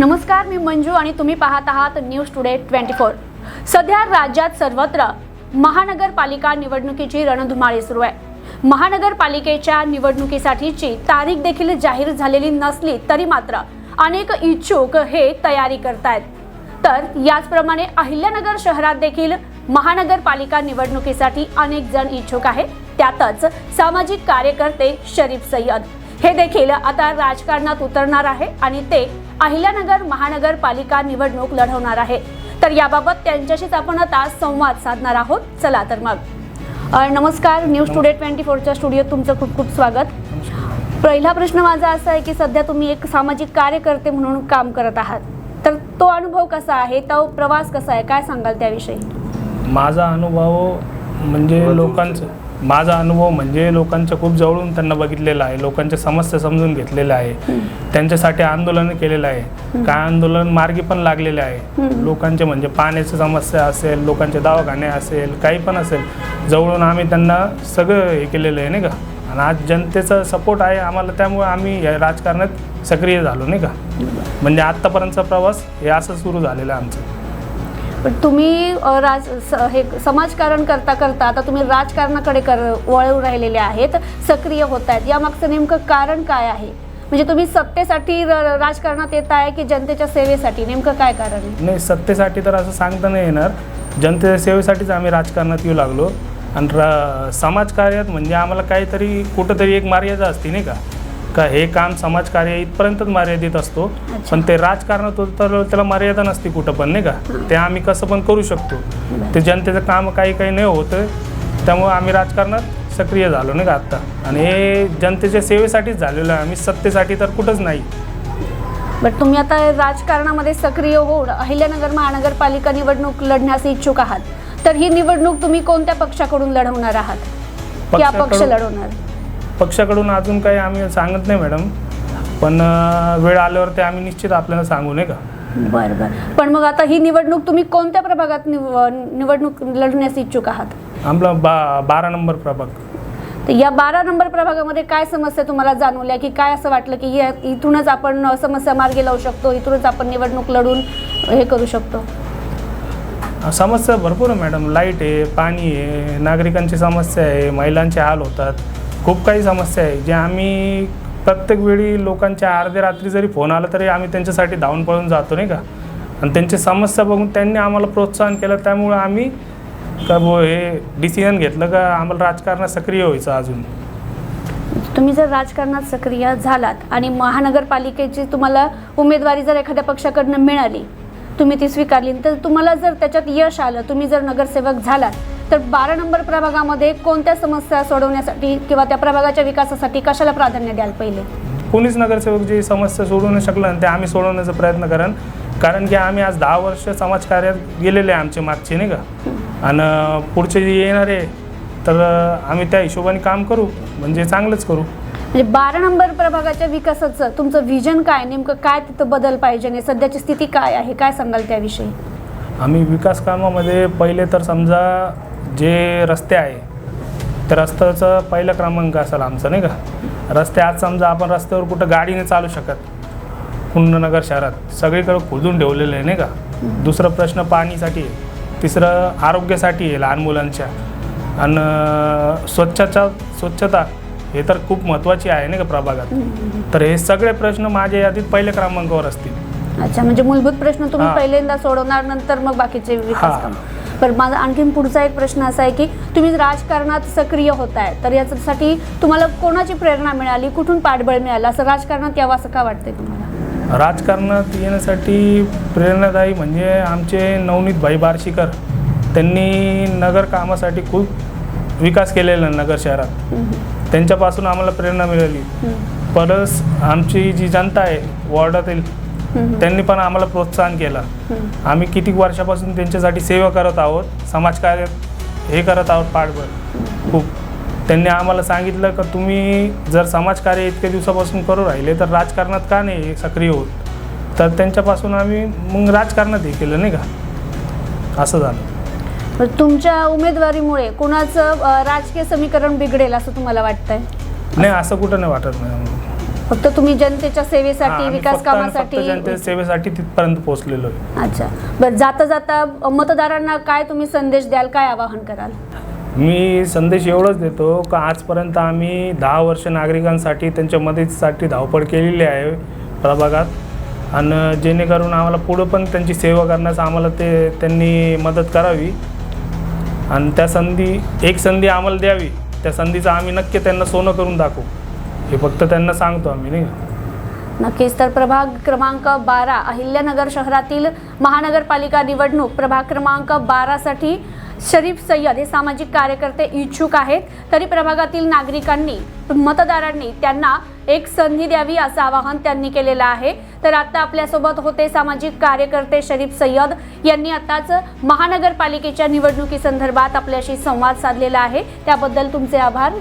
नमस्कार मी मंजू आणि तुम्ही पाहत आहात न्यूज टुडे ट्वेंटी फोर सध्या राज्यात सर्वत्र महानगरपालिका निवडणुकीची रणधुमाळी सुरू आहे. महानगरपालिकेच्या निवडणुकीसाठीची तारीख देखील जाहीर झालेली नसली तरी मात्र अनेक इच्छुक हे तयारी करतायत. तर याचप्रमाणे अहिल्यानगर शहरात देखील महानगरपालिका निवडणुकीसाठी अनेक जण इच्छुक आहेत. त्यातच सामाजिक कार्यकर्ते शरीफ सय्यद. हे देखील आता राजकारणात उतरणार आहे आणि ते अहिल्यानगर महानगरपालिका निवडणूक लढवणार आहे. तर याबाबत त्यांच्याशीच आपण आता संवाद साधणार आहोत. चला तर मग. नमस्कार. न्यूज टुडे ट्वेंटी फोरच्या स्टुडिओत तुमचं खूप खूप स्वागत. पहिला प्रश्न माझा असा आहे की सध्या तुम्ही एक सामाजिक कार्यकर्ते म्हणून काम करत आहात. तर तो अनुभव कसा आहे? तो प्रवास कसा आहे? काय सांगाल त्याविषयी? माझा अनुभव म्हणजे लोकांचं माझा अनुभव म्हणजे लोकांच्या खूप जवळून त्यांना बघितलेला आहे लोकांच्या समस्या समजून घेतलेल्या आहे त्यांच्यासाठी आंदोलन केलेलं आहे. काय आंदोलन मार्गी पण लागलेले आहे. लोकांचे म्हणजे पाण्याची समस्या असेल लोकांचे दवाखाने असेल काही पण असेल जवळून आम्ही त्यांना सगळं हे केलेलं आहे नाही का? आणि आज जनतेचा सपोर्ट आहे आम्हाला त्यामुळे आम्ही या राजकारणात सक्रिय झालो नाही का? म्हणजे आत्तापर्यंतचा प्रवास हे असं सुरू झालेलं आहे आमचं. पण तुम्ही राज स- हे समाजकारण करता करता आता तुम्ही राजकारणाकडे कर वळू राहिलेले आहेत सक्रिय होत आहेत. यामागचं नेमकं कारण काय आहे? म्हणजे तुम्ही सत्तेसाठी र- राजकारणात येत आहे की जनतेच्या सेवेसाठी? नेमकं काय कारण आहे? नाही सत्तेसाठी तर असं सांगता नाही येणार. जनतेच्या सेवेसाठीच आम्ही राजकारणात येऊ लागलो. आणि रा समाजकार्यात म्हणजे आम्हाला काहीतरी कुठंतरी एक मर्यादा असते नाही का? का हे काम समाजकार्य इथपर्यंतच मर्यादित असतो. पण ते राजकारणात होतं तर त्याला मर्यादा नसते कुठं पण नाही का? ते आम्ही कसं पण करू शकतो. ते जनतेचं काम काही काही नाही होतं त्यामुळं आम्ही राजकारणात सक्रिय झालो नाही का आत्ता? आणि हे जनतेच्या सेवेसाठीच झालेलं आहे. आम्ही सत्तेसाठी तर कुठंच नाही. बट तुम्ही आता राजकारणामध्ये सक्रिय होऊन अहिल्यानगर महानगरपालिका निवडणूक लढण्यास इच्छुक आहात. तर ही निवडणूक तुम्ही कोणत्या पक्षाकडून लढवणार आहात? पक्षाकडून- लढवणार. पक्षाकडून अजून काही आम्ही सांगत नाही मॅडम. पण वेळ आल्यावर ते आम्ही निश्चित आपल्याला सांगू नाही का? बरं बरं. पण मग आता ही निवडणूक तुम्ही कोणत्या प्रभागात निव निवडणूक लढण्यास इच्छुक आहात? आपला बा बारा नंबर प्रभाग. तर या बारा नंबर प्रभागामध्ये काय समस्या तुम्हाला जाणवल्या? की काय असं वाटलं की या इथूनच आपण समस्या मार्गी लावू शकतो इथूनच आपण निवडणूक लढून हे करू शकतो? समस्या भरपूर आहे मॅडम. लाइट आहे पाणी आहे नागरिकांची समस्या आहे महिलांचे हाल होतात. खूप काही समस्या आहे. जे आम्ही प्रत्येक वेळी लोकांच्या अर्ध्या रात्री जरी फोन आला तरी आम्ही त्यांच्यासाठी धावून पळून जातो नाही का? आणि त्यांची समस्या बघून त्यांनी आम्हाला प्रोत्साहन केलं. त्यामुळं आम्ही का बो हे डिसिजन घेतलं का आम्हाला राजकारणात सक्रिय व्हायचं अजून. तुम्ही जर राजकारणात सक्रिय झालात आणि महानगरपालिकेची तुम्हाला उमेदवारी जर एखाद्या पक्षाकडनं मिळाली तुम्ही ती स्वीकारली तर तुम्हाला जर त्याच्यात यश आलं तुम्ही जर नगरसेवक झालात तर बारा नंबर प्रभागामध्ये कोणत्या समस्या सोडवण्यासाठी किंवा त्या प्रभागाच्या विकासासाठी कशाला प्राधान्य द्याल पहिले? कोणीच नगरसेवक जी समस्या सोडवू शकलं ते आम्ही सोडवण्याचा प्रयत्न करेन. कारण की आम्ही आज दहा वर्ष समाजकार्यात गेलेले आहे आमचे मागचे नाही का? आणि पुढचे जे येणार आहे तर आम्ही त्या हिशोबाने काम करू. म्हणजे चांगलंच करू. म्हणजे बारा नंबर प्रभागाच्या विकासाचं तुमचं व्हिजन काय? नेमकं काय तिथं बदल पाहिजे आणि सध्याची स्थिती काय आहे? काय सांगाल त्याविषयी? आम्ही विकास कामामध्ये पहिले तर समजा जे रस्ते आहे त्या रस्त्याचं पहिला क्रमांक असेल आमचा नाही का? रस्ते आज समजा आपण रस्त्यावर कुठं गाडीने चालू शकत पुण्यनगर शहरात सगळीकडे खोदून ठेवलेलं आहे नाही का? दुसरा प्रश्न पाणीसाठी आहे तिसरं आरोग्यासाठी आहे लहान मुलांच्या आणि स्वच्छता स्वच्छता हे तर खूप महत्त्वाची आहे नाही का प्रभागात? तर हे सगळे प्रश्न माझ्या यादीत पहिल्या क्रमांकावर असतील. अच्छा म्हणजे मूलभूत प्रश्न तुम्ही हा. पहिल्यांदा सोडवणार नंतर मग बाकीचे विकास हा. काम. पण माझा आणखीन पुढचा एक प्रश्न असा आहे की तुम्ही राजकारणात सक्रिय होत आहे तर याच्यासाठी तुम्हाला कोणाची प्रेरणा मिळाली? कुठून पाठबळ मिळालं? असं राजकारणात यावं असं का वाटतंय तुम्हाला? राजकारणात येण्यासाठी प्रेरणादायी म्हणजे आमचे नवनीत भाई बार्शीकर त्यांनी नगर कामासाठी खूप विकास केलेला नगर शहरात. त्यांच्यापासून आम्हाला प्रेरणा मिळाली. परस आमची जी जनता आहे वॉर्डातील त्यांनी पण आम्हाला प्रोत्साहन केलं. आम्ही किती वर्षापासून त्यांच्यासाठी सेवा करत आहोत समाजकार्य हे करत आहोत पाठबळ. खूप. त्यांनी आम्हाला सांगितलं का तुम्ही जर समाजकार्य इतक्या दिवसापासून करू राहिले तर राजकारणात का नाही सक्रिय होत? तर त्यांच्यापासून आम्ही मग राजकारणात हे केलं नाही का? असं झालं. तुमच्या उमेदवारीमुळे कुणाचं राजकीय समीकरण बिघडेल असं तुम्हाला वाटतंय? नाही असं कुठं नाही वाटत नाही. फक्त तुम्ही जनतेच्या सेवेसाठी विकास कामासाठी जनते सेवेसाठी तिथपर्यंत पोहोचलेलो आहे. अच्छा. बरं जाता जाता मतदारांना काय तुम्ही संदेश द्याल काय आवाहन कराल? मी संदेश एवढंच देतो का आजपर्यंत आम्ही दहा वर्ष नागरिकांसाठी त्यांच्या मदतीसाठी धावपळ केलेली आहे प्रभागात. आणि जेणेकरून आम्हाला पुढं पण त्यांची सेवा करण्यास आम्हाला ते त्यांनी मदत करावी. आणि त्या संधी एक संधी आम्हाला द्यावी. त्या संधीचं आम्ही नक्की त्यांना सोनं करून दाखवू. हे फक्त त्यांना सांगतो आम्ही नाही का? नक्कीच. तर प्रभाग क्रमांक बारा अहिल्यानगर शहरातील महानगरपालिका निवडणूक प्रभाग क्रमांक बारासाठी शरीफ सय्यद हे सामाजिक कार्यकर्ते इच्छुक आहेत. तरी प्रभागातील नागरिकांनी मतदारांनी त्यांना एक संधी द्यावी असं आवाहन त्यांनी केलेलं आहे. तर आता आपल्यासोबत होते सामाजिक कार्यकर्ते शरीफ सय्यद. यांनी आताच महानगरपालिकेच्या निवडणुकीसंदर्भात आपल्याशी संवाद साधलेला आहे. त्याबद्दल तुमचे आभार.